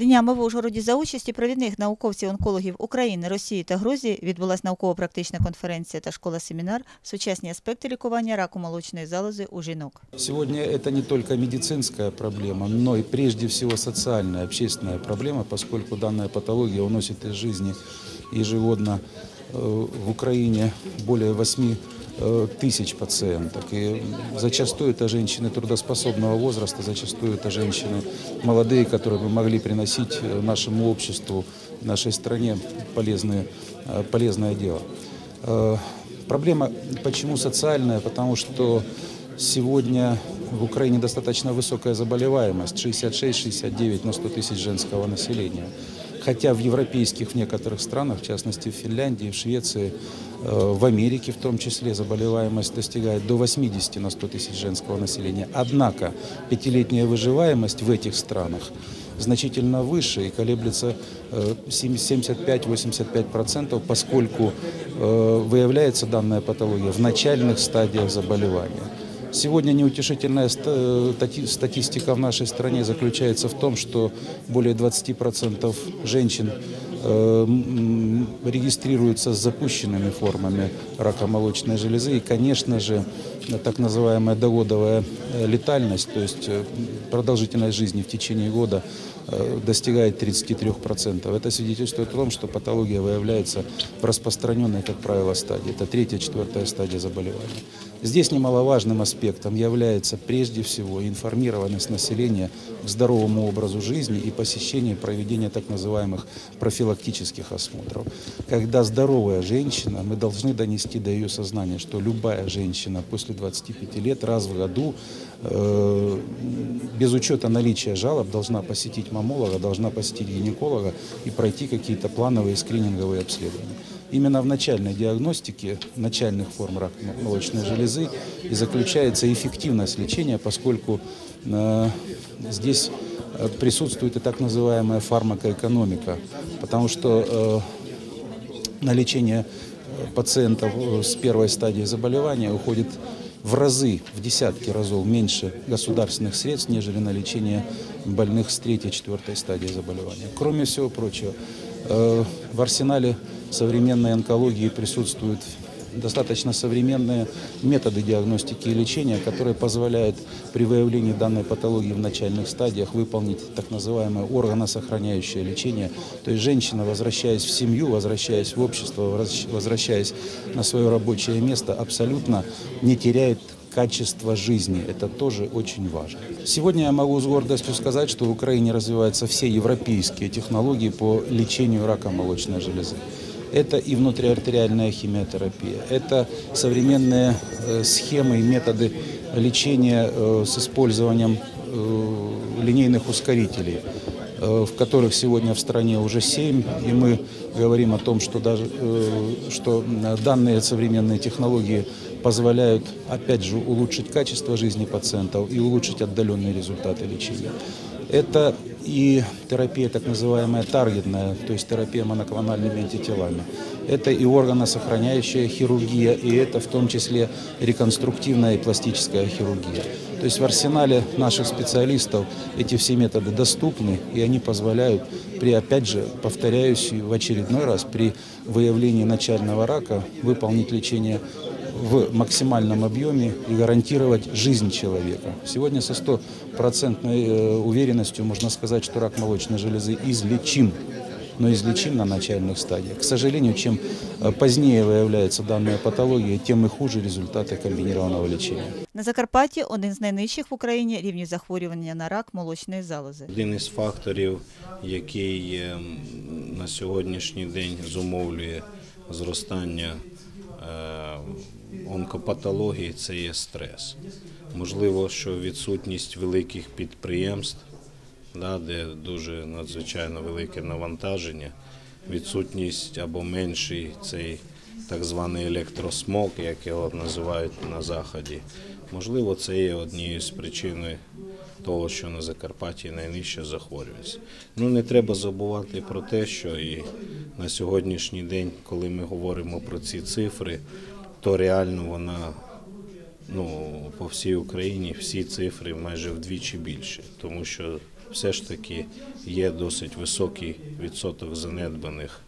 Днями в Ужгороді за участі провідних науковців-онкологів України, Росії та Грузії відбулася науково-практична конференція та школа-семінар «Сучасні аспекти лікування раку молочної залози у жінок». Сегодня это не только медицинская проблема, но и прежде всего социальная, общественная проблема, поскольку данная патология уносит из жизни ежегодно э, в Украине более 8 э, тысяч пациенток. И зачастую это женщины трудоспособного возраста, зачастую это женщины молодые, которые бы могли приносить э, нашему обществу, нашей стране полезные, э, полезное дело. Э, Проблема почему социальная? Потому что сегодня в Украине достаточно высокая заболеваемость, 66-69 на 100 тысяч женского населения. Хотя в европейских в некоторых странах, в частности в Финляндии, в Швеции, э, в Америке в том числе заболеваемость достигает до 80 на 100 тысяч женского населения. Однако пятилетняя выживаемость в этих странах значительно выше и колеблется э, 75-85%, поскольку э, выявляется данная патология в начальных стадиях заболевания. Сегодня неутешительная стати- статистика в нашей стране заключается в том, что более 20% женщин э, регистрируются с запущенными формами рака молочной железы. И, конечно же, так называемая доводовая э, летальность, то есть э, продолжительность жизни в течение года э, достигает 33%. Это свидетельствует о том, что патология выявляется в распространенной, как правило, стадии. Это третья, четвертая стадия заболевания. Здесь немаловажным аспектом является прежде всего информированность населения к здоровому образу жизни и посещение проведения так называемых профилактических осмотров. Когда здоровая женщина, мы должны донести до ее сознания, что любая женщина после 25 лет раз в году э, без учета наличия жалоб должна посетить мамолога, должна посетить гинеколога и пройти какие-то плановые скрининговые обследования. Именно в начальной диагностике начальных форм рака молочной железы и заключается эффективность лечения, поскольку э, здесь э, присутствует и так называемая фармакоэкономика, потому что э, на лечение э, пациентов э, с первой стадии заболевания уходит в разы, в десятки разов меньше государственных средств, нежели на лечение больных с третьей, четвертой стадии заболевания. Кроме всего прочего, э, в арсенале современной онкологии присутствуют достаточно современные методы диагностики и лечения, которые позволяют при выявлении данной патологии в начальных стадиях выполнить так называемое органосохраняющее лечение. То есть женщина, возвращаясь в семью, возвращаясь в общество, возвращ- возвращаясь на свое рабочее место, абсолютно не теряет качество жизни. Это тоже очень важно. Сегодня я могу с гордостью сказать, что в Украине развиваются все европейские технологии по лечению рака молочной железы. Это и внутриартериальная химиотерапия, это современные э, схемы и методы лечения э, с использованием э, линейных ускорителей, в которых сегодня в стране уже семь, и мы говорим о том, что даже что данные современные технологии позволяют, опять же, улучшить качество жизни пациентов и улучшить отдаленные результаты лечения. Это и терапия так называемая таргетная, то есть терапия моноклональными антителами. Это и органосохраняющая хирургия, и это в том числе реконструктивная и пластическая хирургия. То есть в арсенале наших специалистов эти все методы доступны, и они позволяют при, опять же, повторяюсь в очередной раз, при выявлении начального рака выполнить лечение в максимальном объеме и гарантировать жизнь человека. Сегодня со стопроцентной э, уверенностью можно сказать, что рак молочной железы излечим, но излечим на начальных стадиях. К сожалению, чем э, позднее выявляется данная патология, тем и хуже результаты комбинированного лечения. На Закарпатті один з найнижчих в Україні рівнів захворювання на рак молочної залози. Один із факторів, який ем, на сьогоднішній день зумовлює зростання е, онкопатології, це є стрес. Можливо, що відсутність великих підприємств, де дуже надзвичайно велике навантаження, відсутність або менший цей так званий електросмог, як його називають на заході. Можливо, це є однією з причин того, що на Закарпатті найнижча захворюваність. Ну не треба забувати про те, що і на сьогоднішній день, коли ми говоримо про ці цифри, то реально вона ну, по всій Україні всі цифри майже вдвічі більше, тому що все ж таки є досить високий відсоток занедбаних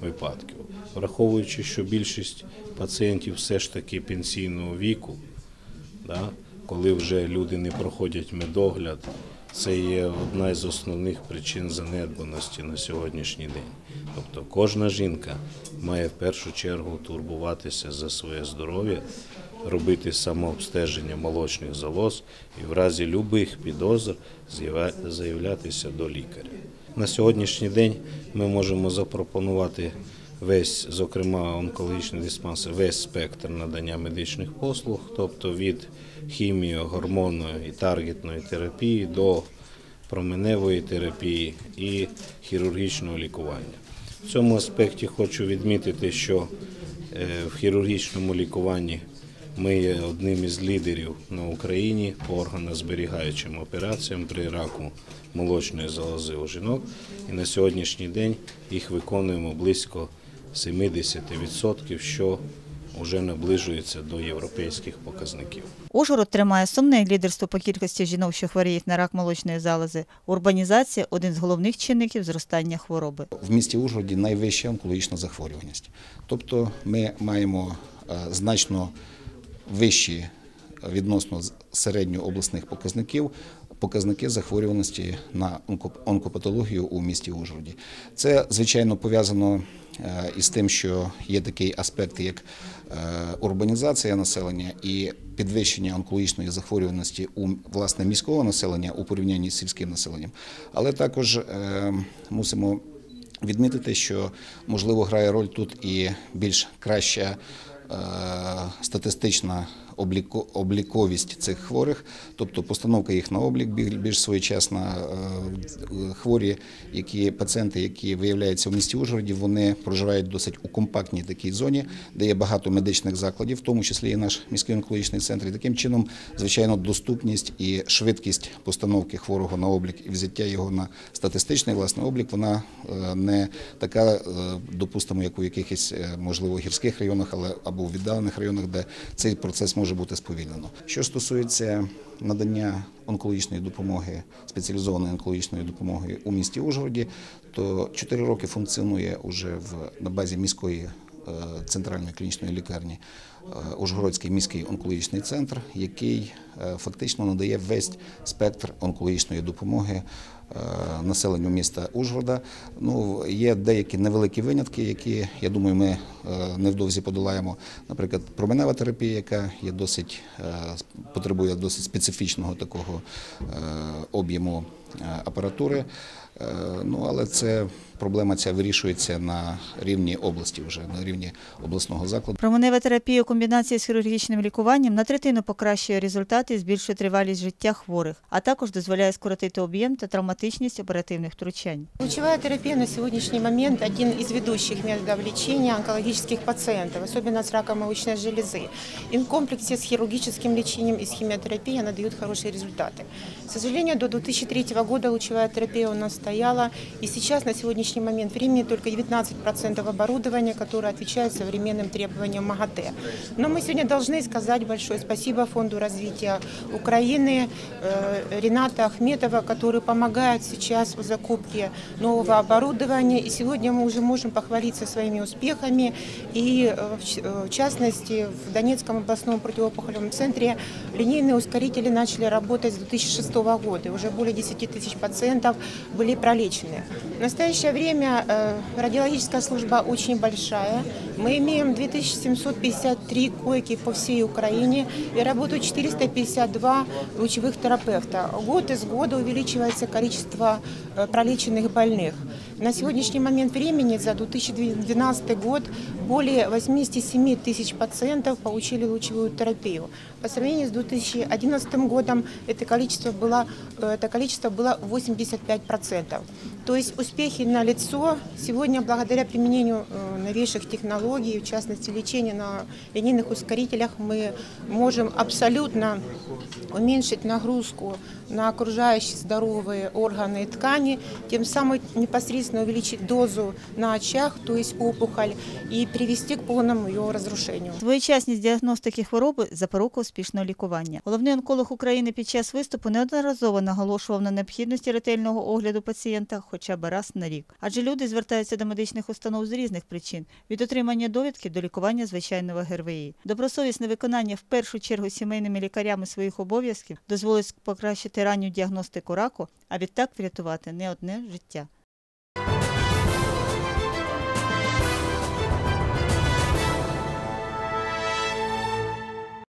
випадків. Враховуючи, що більшість пацієнтів все ж таки пенсійного віку, да, коли вже люди не проходять медогляд, це є одна з основних причин занедбаності на сьогоднішній день. Тобто кожна жінка має в першу чергу турбуватися за своє здоров'я, робити самообстеження молочних залоз і в разі любих підозр заявлятися до лікаря. На сьогоднішній день ми можемо запропонувати весь, зокрема, онкологічний диспансер, весь спектр надання медичних послуг, тобто від хімії, гормонної і таргетної терапії до променевої терапії і хірургічного лікування. В цьому аспекті хочу відмітити, що е, в хірургічному лікуванні ми є одним із лідерів на Україні по органозберігаючим операціям при раку молочної залози у жінок. І на сьогоднішній день їх виконуємо близько 70%, що вже наближується до європейських показників. Ужгород тримає сумне лідерство по кількості жінок, що хворіють на рак молочної залози. Урбанізація один з головних чинників зростання хвороби. В місті Ужгороді найвища онкологічна захворюваність. Тобто ми маємо е, значно вищі відносно середньообласних показників показники захворюваності на онкопатологію у місті Ужгороді. Це, звичайно, пов'язано е, із тим, що є такий аспект, як е, урбанізація населення і підвищення онкологічної захворюваності у власне міського населення у порівнянні з сільським населенням. Але також е, мусимо відмітити, що можливо грає роль тут і більш краща статистична обліковість цих хворих, тобто постановка їх на облік більш своєчасна. Е, Хворі, які пацієнти, які виявляються в місті Ужгороді, вони проживають досить у компактній такій зоні, де є багато медичних закладів, в тому числі і наш міський онкологічний центр. І таким чином, звичайно, доступність і швидкість постановки хворого на облік і взяття його на статистичний власне облік, вона е, не така, е, допустимо, як у якихось е, можливо гірських районах, але або у віддалених районах, де цей процес може бути сповільнено. Що стосується надання онкологічної допомоги, спеціалізованої онкологічної допомоги у місті Ужгороді, то 4 роки функціонує уже в на базі міської центральної клінічної лікарні е, Ужгородський міський онкологічний центр, який е, фактично надає весь спектр онкологічної допомоги е, населенню міста Ужгорода. Ну, є деякі невеликі винятки, які, я думаю, ми е, невдовзі подолаємо. Наприклад, променева терапія, яка є досить, е, потребує досить специфічного такого е, об'єму е, апаратури. Е, Ну, але це проблема ця вирішується на рівні області, вже на рівні обласного закладу. Променева терапія у комбінації з хірургічним лікуванням на третину покращує результати і збільшує тривалість життя хворих, а також дозволяє скоротити об'єм та травматичність оперативних втручань. Лучевая терапия на сегодняшний момент один из ведущих методов лечения онкологических пациентов, особенно с раком молочной железы. И в комплексе с хирургическим лечением и с химиотерапией она дает хорошие результаты. К сожалению, до 2003 года лучевая терапия у нас стояла, и сейчас на сегодняшний момент времени только 19% оборудования, которое отвечает современным требованиям МАГАТЭ. Но мы сегодня должны сказать большое спасибо Фонду развития Украины, э, Рената Ахметова, который помогает сейчас в закупке нового оборудования. И сегодня мы уже можем похвалиться своими успехами. И э, э, в частности в Донецком областном противоопухолевом центре линейные ускорители начали работать с 2006 года. Уже более 10 тысяч пациентов были пролечены. В настоящее время э, радиологическая служба очень большая. Мы имеем 2753 койки по всей Украине и работают 452 лучевых терапевта. Год из года увеличивается количество э, пролеченных больных. На сегодняшний момент времени за 2012 год более 87 тысяч пациентов получили лучевую терапию. По сравнению с 2011 годом это количество было, э, это количество было 85%. То есть успехи на лицо сегодня благодаря применению э, новейших технологий, в частности лечения на линейных ускорителях, мы можем абсолютно уменьшить нагрузку на окружающие здоровые органы и ткани, тем самым непосредственно увеличить дозу на очах, то есть опухоль, и привести к полному ее разрушению. Своєчасність діагностики хвороби – запорука успішного лікування. Головний онколог України під час виступу неодноразово наголошував на необхідності ретельного огляду пацієнта хоча б раз на рік. Адже люди звертаються до медичних установ з різних причин – від отримання довідки до лікування звичайного ГРВІ. Добросовісне виконання в першу чергу сімейними лікарями своїх обов'язків дозволить покращити ранню діагностику раку, а відтак врятувати не одне життя.